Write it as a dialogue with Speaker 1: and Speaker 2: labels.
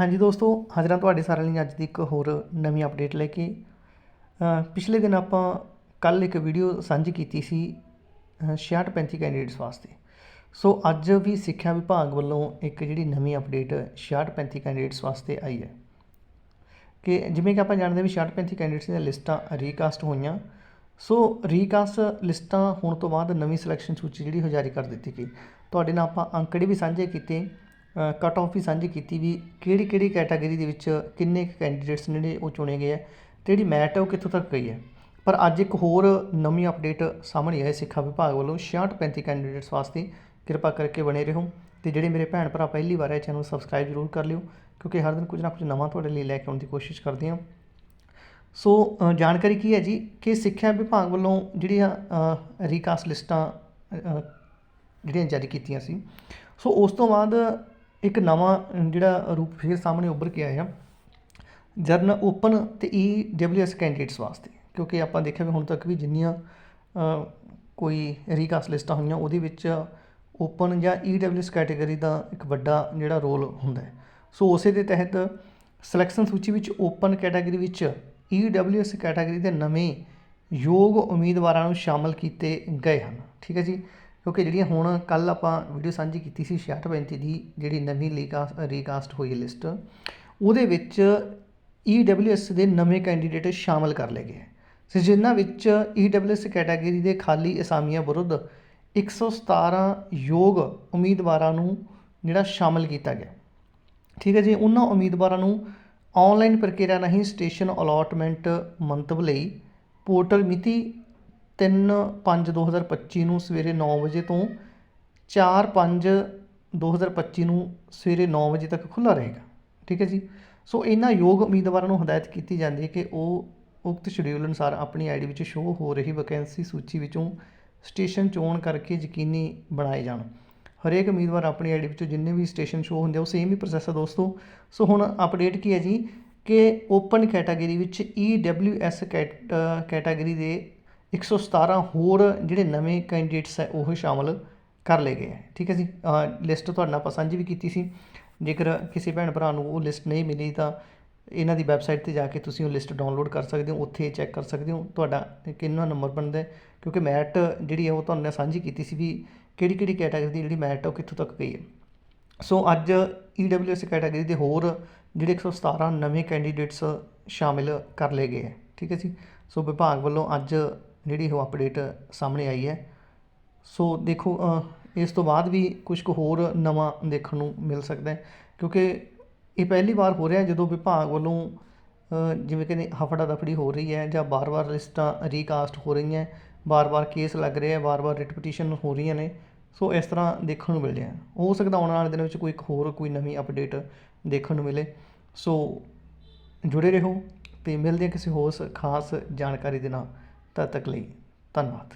Speaker 1: ਹਾਂਜੀ ਦੋਸਤੋ ਹਾਜ਼ਰਾਂ ਤੁਹਾਡੇ ਸਾਰਿਆਂ ਲਈ ਅੱਜ ਦੀ ਇੱਕ ਹੋਰ ਨਵੀਂ ਅਪਡੇਟ ਲੈ ਕੇ। ਪਿਛਲੇ ਦਿਨ ਆਪਾਂ ਕੱਲ ਇੱਕ ਵੀਡੀਓ ਸਾਂਝੀ ਕੀਤੀ ਸੀ ਅ, 66 35 ਕੈਂਡੀਡੇਟਸ ਵਾਸਤੇ। ਸੋ ਅੱਜ ਵੀ ਸਿੱਖਿਆ ਵਿਭਾਗ ਵੱਲੋਂ ਇੱਕ ਜਿਹੜੀ ਨਵੀਂ ਅਪਡੇਟ 66 35 ਕੈਂਡੀਡੇਟਸ ਵਾਸਤੇ ਆਈ ਹੈ। ਕਿ ਜਿਵੇਂ ਕਿ ਆਪਾਂ ਜਾਣਦੇ ਹਾਂ ਵੀ 66 35 ਕੈਂਡੀਡੇਟਸ ਦੀਆਂ ਲਿਸਟਾਂ ਰੀਕਾਸਟ ਹੋਈਆਂ। ਸੋ ਰੀਕਾਸਟ ਲਿਸਟਾਂ ਹੋਣ ਤੋਂ ਬਾਅਦ ਨਵੀਂ ਸਿਲੈਕਸ਼ਨ ਸੂਚੀ ਜਿਹੜੀ ਉਹ ਜਾਰੀ ਕਰ ਦਿੱਤੀ ਗਈ। ਤੁਹਾਡੇ ਨਾਲ ਆਪਾਂ ਅੰਕੜੇ ਵੀ ਸਾਂਝੇ ਕੀਤੇ। ਕਟ ਆਫ ਵੀ ਸਾਂਝੀ ਕੀਤੀ ਵੀ ਕਿਹੜੀ ਕਿਹੜੀ ਕੈਟਾਗਰੀ ਦੇ ਵਿੱਚ ਕਿੰਨੇ ਕੈਂਡੀਡੇਟਸ ਜਿਹੜੇ ਉਹ ਚੁਣੇ ਗਏ ਆ ਤੇ ਜਿਹੜੀ ਮੈਟ ਹੈ ਉਹ ਕਿੱਥੋਂ ਤੱਕ ਗਈ ਹੈ ਪਰ ਅੱਜ ਇੱਕ ਹੋਰ ਨਵੀਂ ਅਪਡੇਟ ਸਾਹਮਣੇ ਆਈ ਸਿੱਖਿਆ ਵਿਭਾਗ ਵੱਲੋਂ 66 35 ਕੈਂਡੀਡੇਟਸ ਵਾਸਤੇ ਕਿਰਪਾ ਕਰਕੇ ਬਣੇ ਰਹੋ ਤੇ ਜਿਹੜੇ ਮੇਰੇ ਭੈਣ ਭਰਾ ਪਹਿਲੀ ਵਾਰ ਇਹ ਚੈਨਲ ਸਬਸਕ੍ਰਾਈਬ ਜ਼ਰੂਰ ਕਰ ਲਿਓ ਕਿਉਂਕਿ ਹਰ ਦਿਨ ਕੁਝ ਨਾ ਕੁਝ ਨਵਾਂ ਤੁਹਾਡੇ ਲਈ ਲੈ ਕੇ ਆਉਣ ਦੀ ਕੋਸ਼ਿਸ਼ ਕਰਦੇ ਹਾਂ। ਸੋ ਜਾਣਕਾਰੀ ਕੀ ਹੈ ਜੀ ਕਿ ਸਿੱਖਿਆ ਵਿਭਾਗ ਵੱਲੋਂ ਜਿਹੜੀਆਂ ਰੀਕਾਸਟ ਲਿਸਟਾਂ ਜਿਹੜੀਆਂ ਜਾਰੀ ਕੀਤੀਆਂ ਸੀ। ਸੋ ਉਸ ਤੋਂ ਬਾਅਦ ਇੱਕ ਨਵਾਂ ਜਿਹੜਾ ਰੂਪ ਫਿਰ ਸਾਹਮਣੇ ਉੱਭਰ ਕੇ ਆਇਆ। ਜਰਨ ਓਪਨ ਤੇ ਈ ਡਬਲਯੂ ਐਸ ਕੈਂਡੀਡੇਟਸ ਵਾਸਤੇ, ਕਿਉਂਕਿ ਆਪਾਂ ਦੇਖਿਆ ਵੀ ਹੁਣ ਤੱਕ ਵੀ ਜਿੰਨੀਆਂ ਕੋਈ ਰੀਕਾਸਟ ਲਿਸਟਾਂ ਹੋਈਆਂ, ਉਹਦੇ ਵਿੱਚ ਓਪਨ ਜਾਂ ਈ ਡਬਲਯੂ ਐਸ ਕੈਟਾਗਰੀ ਦਾ ਇੱਕ ਵੱਡਾ ਜਿਹੜਾ ਰੋਲ ਹੁੰਦਾ ਹੈ। ਸੋ ਉਸੇ ਦੇ ਤਹਿਤ ਸਿਲੈਕਸ਼ਨ ਸੂਚੀ ਵਿੱਚ ਓਪਨ ਕੈਟਾਗਰੀ ਵਿੱਚ ਈ ਡਬਲਯੂ ਐਸ ਕੈਟਾਗਰੀ ਦੇ ਨਵੇਂ ਯੋਗ ਉਮੀਦਵਾਰਾਂ ਨੂੰ ਸ਼ਾਮਲ ਕੀਤੇ ਗਏ ਹਨ। ਠੀਕ ਹੈ ਜੀ? ਕਿਉਂਕਿ ਜਿਹੜੀਆਂ ਹੁਣ ਕੱਲ ਆਪਾਂ ਵੀਡੀਓ ਸਾਂਝੀ ਕੀਤੀ ਸੀ 66 35 ਦੀ ਜਿਹੜੀ ਨਵੀਂ ਰੀਕਾਸਟ ਰੀਕਾਸਟ ਹੋਈ ਲਿਸਟ ਉਹਦੇ ਵਿੱਚ ਈ ਡਬਲਯੂ ਐਸ ਦੇ ਨਵੇਂ ਕੈਂਡੀਡੇਟ ਸ਼ਾਮਲ ਕਰ ਲਏ ਗਏ ਸੀ ਜਿਨ੍ਹਾਂ ਵਿੱਚ ਈ ਡਬਲਯੂ ਐਸ ਕੈਟਾਗਰੀ ਦੇ ਖਾਲੀ ਅਸਾਮੀਆਂ ਵਿਰੁੱਧ 117 ਯੋਗ ਉਮੀਦਵਾਰਾਂ ਨੂੰ ਜਿਹੜਾ ਸ਼ਾਮਲ ਕੀਤਾ ਗਿਆ। ਠੀਕ ਹੈ ਜੀ, ਉਹਨਾਂ ਉਮੀਦਵਾਰਾਂ ਨੂੰ ਆਨਲਾਈਨ ਪ੍ਰਕਿਰਿਆ ਰਾਹੀਂ ਸਟੇਸ਼ਨ ਅਲਾਟਮੈਂਟ ਮੰਤਵ ਲਈ ਪੋਰਟਲ ਮਿਤੀ 3/5/2025 ਨੂੰ ਸਵੇਰੇ ਨੌ ਵਜੇ ਤੋਂ 4/5/2025 ਨੂੰ ਸਵੇਰੇ ਨੌ ਵਜੇ ਤੱਕ ਖੁੱਲ੍ਹਾ ਰਹੇਗਾ। ਠੀਕ ਹੈ ਜੀ? ਸੋ ਇਹਨਾਂ ਯੋਗ ਉਮੀਦਵਾਰਾਂ ਨੂੰ ਹਦਾਇਤ ਕੀਤੀ ਜਾਂਦੀ ਹੈ ਕਿ ਉਹ ਉਕਤ ਸ਼ਡਿਊਲ ਅਨੁਸਾਰ ਆਪਣੀ ਆਈਡੀ ਵਿੱਚ ਸ਼ੋਅ ਹੋ ਰਹੀ ਵੈਕੈਂਸੀ ਸੂਚੀ ਵਿੱਚੋਂ ਸਟੇਸ਼ਨ ਚੋਣ ਕਰਕੇ ਯਕੀਨੀ ਬਣਾਏ ਜਾਣ। ਹਰੇਕ ਉਮੀਦਵਾਰ ਆਪਣੀ ਆਈਡੀ ਵਿੱਚੋਂ ਜਿੰਨੇ ਵੀ ਸਟੇਸ਼ਨ ਸ਼ੋਅ ਹੁੰਦੇ ਆ, ਉਹ ਸੇਮ ਹੀ ਪ੍ਰੋਸੈਸ ਹੈ ਦੋਸਤੋ। ਸੋ ਹੁਣ ਅਪਡੇਟ ਕੀ ਹੈ ਜੀ? ਕਿ ਓਪਨ ਕੈਟਾਗਰੀ ਵਿੱਚ ਈ ਡਬਲਯੂ ਐਸ ਕੈਟਾਗਰੀ ਦੇ 117 ਹੋਰ ਜਿਹੜੇ ਨਵੇਂ ਕੈਂਡੀਡੇਟਸ ਹੈ, ਉਹ ਸ਼ਾਮਲ ਕਰ ਲਏ ਗਏ ਹੈ। ਠੀਕ ਹੈ ਜੀ? ਲਿਸਟ ਤੁਹਾਡੇ ਨਾਲ ਆਪਾਂ ਸਾਂਝੀ ਵੀ ਕੀਤੀ ਸੀ। ਜੇਕਰ ਕਿਸੇ ਭੈਣ ਭਰਾ ਨੂੰ ਉਹ ਲਿਸਟ ਨਹੀਂ ਮਿਲੀ ਤਾਂ ਇਹਨਾਂ ਦੀ ਵੈਬਸਾਈਟ ਤੇ ਜਾ ਕੇ ਤੁਸੀਂ ਉਹ ਲਿਸਟ ਡਾਊਨਲੋਡ ਕਰ ਸਕਦੇ ਹੋ, ਉੱਥੇ ਚੈੱਕ ਕਰ ਸਕਦੇ ਹੋ। ਤੁਹਾਡਾ ਕਿੰਨਾ ਨੰਬਰ ਬਣਦਾ ਹੈ, ਕਿਉਂਕਿ ਮੈਟ ਜਿਹੜੀ ਹੈ, ਉਹ ਤੁਹਾਨੂੰ ਨਾਲ ਸਾਂਝੀ ਕੀਤੀ ਸੀ ਵੀ ਕਿਹੜੀ ਕਿਹੜੀ ਕੈਟਾਗਰੀ ਦੀ ਜਿਹੜੀ ਮੈਟ ਹੈ, ਉਹ ਕਿੱਥੋਂ ਤੱਕ ਗਈ ਹੈ। ਸੋ ਅੱਜ ਈ ਡਬਲਯੂ ਐਸ ਕੈਟਾਗਰੀ ਦੇ ਹੋਰ ਜਿਹੜੇ 117 ਨਵੇਂ ਕੈਂਡੀਡੇਟਸ ਸ਼ਾਮਿਲ ਕਰ ਲਏ ਗਏ ਹੈ। ਠੀਕ ਹੈ ਜੀ? ਸੋ ਵਿਭਾਗ ਵੱਲੋਂ ਅੱਜ ਜਿਹੜੀ ਉਹ ਅਪਡੇਟ ਸਾਹਮਣੇ ਆਈ ਹੈ। ਸੋ ਦੇਖੋ ਇਸ ਤੋਂ ਬਾਅਦ ਵੀ ਕੁਝ ਕੁ ਹੋਰ ਨਵਾਂ ਦੇਖਣ ਨੂੰ ਮਿਲ ਸਕਦਾ ਹੈ। ਕਿਉਂਕਿ ਇਹ ਪਹਿਲੀ ਵਾਰ ਹੋ ਰਿਹਾ ਜਦੋਂ ਵਿਭਾਗ ਵੱਲੋਂ ਜਿਵੇਂ ਕਿ ਹਫੜਾ ਦਫੜੀ ਹੋ ਰਹੀ ਹੈ ਜਾਂ ਬਾਰ-ਬਾਰ ਲਿਸਟਾਂ ਰੀਕਾਸਟ ਹੋ ਰਹੀਆਂ ਬਾਰ-ਬਾਰ ਕੇਸ ਲੱਗ ਰਹੇ ਆ ਬਾਰ-ਬਾਰ ਰਿਟ ਪਟੀਸ਼ਨ ਹੋ ਰਹੀਆਂ ਨੇ। ਸੋ ਇਸ ਤਰ੍ਹਾਂ ਦੇਖਣ ਨੂੰ ਮਿਲ ਰਿਹਾ ਹੋ। ਸਕਦਾ ਆਉਣ ਵਾਲੇ ਦਿਨਾਂ ਵਿੱਚ ਕੋਈ ਇੱਕ ਹੋਰ ਕੋਈ ਨਵੀਂ ਅਪਡੇਟ ਦੇਖਣ ਨੂੰ ਮਿਲੇ। ਸੋ ਜੁੜੇ ਰਹੋ ਤੇ ਮਿਲਦੇ ਹਾਂ ਕਿਸੇ ਹੋਰ ਖਾਸ ਜਾਣਕਾਰੀ ਦੇ ਨਾਲ। ਤਦ ਤੱਕ ਲਈ ਧੰਨਵਾਦ।